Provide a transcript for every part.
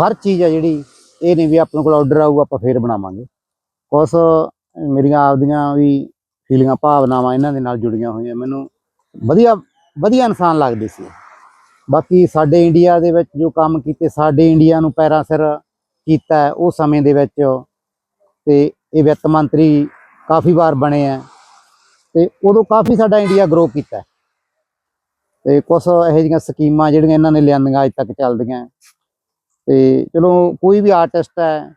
ਹਰ ਚੀਜ਼ ਆ ਜਿਹੜੀ ਇਹ ਨਹੀਂ ਵੀ ਆਪਣੇ ਕੋਲ ਆਰਡਰ ਆਊਗਾ ਆਪਾਂ ਫੇਰ ਬਣਾਵਾਂਗੇ। ਕੁਛ ਮੇਰੀਆਂ ਆਪਦੀਆਂ ਵੀ ਫੀਲਿੰਗਾਂ ਭਾਵਨਾਵਾਂ ਇਹਨਾਂ ਦੇ ਨਾਲ ਜੁੜੀਆਂ ਹੋਈਆਂ। ਮੈਨੂੰ ਵਧੀਆ ਵਧੀਆ ਇਨਸਾਨ ਲੱਗਦੇ ਸੀ ਬਾਕੀ ਸਾਡੇ ਇੰਡੀਆ ਦੇ ਵਿੱਚ ਜੋ ਕੰਮ ਕੀਤੇ ਸਾਡੇ ਇੰਡੀਆ ਨੂੰ ਪੈਰਾਂ ਸਿਰ ਕੀਤਾ ਹੈ, ਉਹ ਸਮੇਂ ਦੇ ਵਿੱਚ ਤੇ ਇਹ ਵਿੱਤ ਮੰਤਰੀ ਕਾਫੀ ਵਾਰ ਬਣੇ ਆ ਤੇ ਉਦੋਂ ਕਾਫੀ ਸਾਡਾ ਇੰਡੀਆ ਗਰੋ ਕੀਤਾ ਤੇ ਕੁਝ ਇਹੋ ਜਿਹੀਆਂ ਸਕੀਮਾਂ ਜਿਹੜੀਆਂ ਇਹਨਾਂ ਨੇ ਲਿਆਂਦੀਆਂ ਅੱਜ ਤੱਕ ਚੱਲਦੀਆਂ ਤੇ ਚਲੋ ਕੋਈ ਵੀ ਆਰਟਿਸਟ ਹੈ,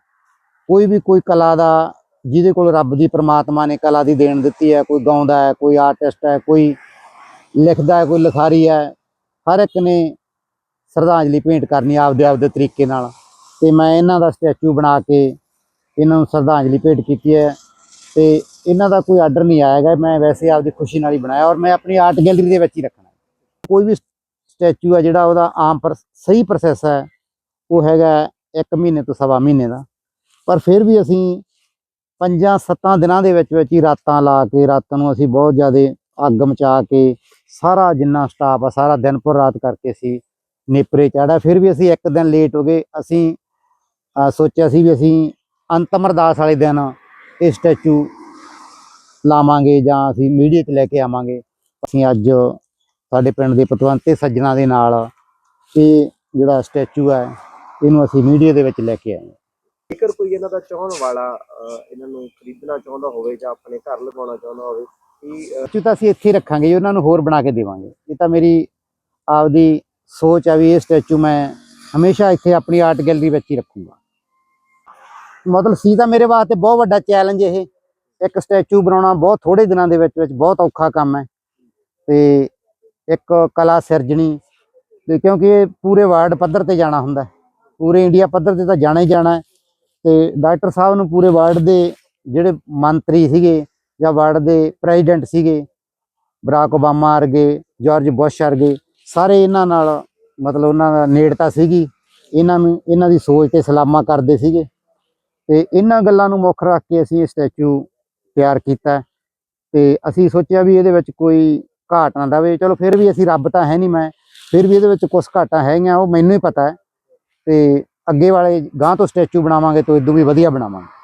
ਕੋਈ ਵੀ ਕੋਈ ਕਲਾ ਦਾ, ਜਿਹਦੇ ਕੋਲ ਰੱਬ ਦੀ ਪ੍ਰਮਾਤਮਾ ਨੇ ਕਲਾ ਦੀ ਦੇਣ ਦਿੱਤੀ ਹੈ, ਕੋਈ ਗਾਉਂਦਾ ਹੈ, ਕੋਈ ਆਰਟਿਸਟ ਹੈ, ਕੋਈ ਲਿਖਦਾ ਹੈ, ਕੋਈ ਲਿਖਾਰੀ ਹੈ, ਹਰ ਇੱਕ ਨੇ ਸ਼ਰਧਾਂਜਲੀ ਭੇਂਟ ਕਰਨੀ ਆਪਦੇ ਆਪਦੇ ਤਰੀਕੇ ਨਾਲ। ਤੇ ਮੈਂ ਇਹਨਾਂ ਦਾ ਸਟੈਚੂ ਬਣਾ ਕੇ ਇਹਨਾਂ ਨੂੰ ਸ਼ਰਧਾਂਜਲੀ ਭੇਂਟ ਕੀਤੀ ਹੈ। ਤੇ ਇਹਨਾਂ ਦਾ ਕੋਈ ਆਰਡਰ ਨਹੀਂ ਆਏਗਾ ਮੈਂ ਵੈਸੇ ਆਪਦੀ ਖੁਸ਼ੀ ਨਾਲ ਹੀ ਬਣਾਇਆ ਔਰ ਮੈਂ ਆਪਣੀ ਆਰਟ ਗੈਲਰੀ ਦੇ ਵਿੱਚ ਹੀ ਰੱਖਣਾ ਕੋਈ ਵੀ ਸਟੈਚੂ ਹੈ ਜਿਹੜਾ ਉਹਦਾ ਆਮ ਪਰ ਸਹੀ ਪ੍ਰੋਸੈਸ ਹੈ ਉਹ ਹੈਗਾ ਇੱਕ ਮਹੀਨੇ ਤੋਂ ਸਵਾ ਮਹੀਨੇ ਦਾ। ਪਰ ਫਿਰ ਵੀ ਅਸੀਂ ਪੰਜਾਂ ਸੱਤਾਂ ਦਿਨਾਂ ਦੇ ਵਿੱਚ ਵਿੱਚ ਹੀ ਰਾਤਾਂ ਲਾ ਕੇ, ਰਾਤਾਂ ਨੂੰ ਅਸੀਂ ਬਹੁਤ ਜ਼ਿਆਦਾ ਅੱਗ ਮਚਾ ਕੇ, ਸਾਰਾ ਜਿੰਨਾ ਸਟਾਫ ਆ, ਸਾਰਾ ਦਿਨ ਪਰ ਰਾਤ ਕਰਕੇ ਅਸੀਂ ਨੇਪਰੇ ਚਾੜਾ ਫਿਰ ਵੀ ਅਸੀਂ ਇੱਕ ਦਿਨ ਲੇਟ ਹੋ ਗਏ। ਅਸੀਂ ਸੋਚਿਆ ਸੀ ਵੀ ਅਸੀਂ ਅੰਤਮ ਅਰਦਾਸ ਵਾਲੇ ਦਿਨ ਇਹ ਸਟੈਚੂ ਲਾਵਾਂਗੇ ਜਾਂ ਅਸੀਂ ਮੀਡੀਆ 'ਚ ਲੈ ਕੇ ਆਵਾਂਗੇ। ਅਸੀਂ ਅੱਜ ਸਾਡੇ ਪਿੰਡ ਦੇ ਪਤਵੰਤੇ ਸੱਜਣਾ ਦੇ ਨਾਲ ਇਹ ਜਿਹੜਾ ਸਟੈਚੂ ਹੈ ਇਹਨੂੰ ਅਸੀਂ ਮੀਡੀਆ ਦੇ ਵਿੱਚ ਲੈ ਕੇ ਆਏ ਹਾਂ। ਜੇਕਰ ਕੋਈ ਇਹਨਾਂ ਦਾ ਚਾਹਣ ਵਾਲਾ ਇਹਨਾਂ ਨੂੰ ਖਰੀਦਣਾ ਚਾਹੁੰਦਾ ਹੋਵੇ ਜਾਂ ਆਪਣੇ ਘਰ ਲਗਾਉਣਾ ਚਾਹੁੰਦਾ ਹੋਵੇ ਕਿ ਤਾਂ ਅਸੀਂ ਇੱਥੇ ਰੱਖਾਂਗੇ ਜੀ, ਉਹਨਾਂ ਨੂੰ ਹੋਰ ਬਣਾ ਕੇ ਦੇਵਾਂਗੇ ਇਹ ਤਾਂ ਮੇਰੀ ਆਪਦੀ ਸੋਚ ਆ ਵੀ ਇਹ ਸਟੈਚੂ ਮੈਂ ਹਮੇਸ਼ਾ ਇੱਥੇ ਆਪਣੀ ਆਰਟ ਗੈਲਰੀ ਵਿੱਚ ਹੀ ਰੱਖੂੰਗਾ ਮਤਲਬ ਸੀ ਤਾਂ ਮੇਰੇ ਵਾਸਤੇ ਬਹੁਤ ਵੱਡਾ ਚੈਲੰਜ ਇਹ ਇੱਕ ਸਟੈਚੂ ਬਣਾਉਣਾ ਬਹੁਤ ਥੋੜੇ ਦਿਨਾਂ ਦੇ ਵਿੱਚ ਵਿੱਚ ਬਹੁਤ ਔਖਾ ਕੰਮ ਹੈ ਤੇ ਇੱਕ ਕਲਾ ਸਿਰਜਣੀ ਤੇ ਕਿਉਂਕਿ ਇਹ ਪੂਰੇ ਵਰਲਡ ਪੱਧਰ ਤੇ ਜਾਣਾ ਹੁੰਦਾ। ਪੂਰੇ ਇੰਡੀਆ ਪੱਧਰ ਤੇ ਤਾਂ ਜਾਣਾ ਹੀ ਜਾਣਾ ਹੈ। ਤੇ ਡਾਕਟਰ ਸਾਹਿਬ ਨੂੰ ਪੂਰੇ ਵਰਲਡ ਦੇ ਜਿਹੜੇ ਮੰਤਰੀ ਸੀਗੇ ਜਾਂ ਵਰਲਡ ਦੇ ਪ੍ਰੈਜ਼ੀਡੈਂਟ ਸੀਗੇ, ਬਰਾਕ ਓਬਾਮਾ ਵਰਗੇ, ਜਾਰਜ ਬੁਸ਼ ਵਰਗੇ, ਸਾਰੇ ਇਹਨਾਂ ਨਾਲ ਮਤਲਬ ਉਹਨਾਂ ਦਾ ਨੇੜਤਾ ਸੀਗੀ। ਇਹਨਾਂ ਨੂੰ, ਇਹਨਾਂ ਦੀ ਸੋਚ ਤੇ ਸਲਾਮਾ ਕਰਦੇ ਸੀਗੇ। ਤੇ ਇਹਨਾਂ ਗੱਲਾਂ ਨੂੰ ਮੁੱਖ ਰੱਖ ਕੇ ਅਸੀਂ ਇਹ ਸਟੈਚੂ ਤਿਆਰ ਕੀਤਾ ਤੇ ਅਸੀਂ ਸੋਚਿਆ ਵੀ ਇਹਦੇ ਵਿੱਚ ਕੋਈ ਘਾਟ ਨਾ ਰਵੇ ਚਲੋ ਫਿਰ ਵੀ ਅਸੀਂ ਰੱਬ ਤਾਂ ਹੈ ਨਹੀਂ ਮੈਂ, ਫਿਰ ਵੀ ਇਹਦੇ ਵਿੱਚ ਕੁਝ ਘਾਟਾਂ ਹੈਗੀਆਂ, ਉਹ ਮੈਨੂੰ ਹੀ ਪਤਾ ਹੈ। ਤੇ ਅੱਗੇ ਵਾਲੇ ਗਾਂ ਤੋਂ ਸਟੈਚੂ ਬਣਾਵਾਂਗੇ ਤਾਂ ਇਦੋਂ ਵੀ ਵਧੀਆ ਬਣਾਵਾਂਗੇ।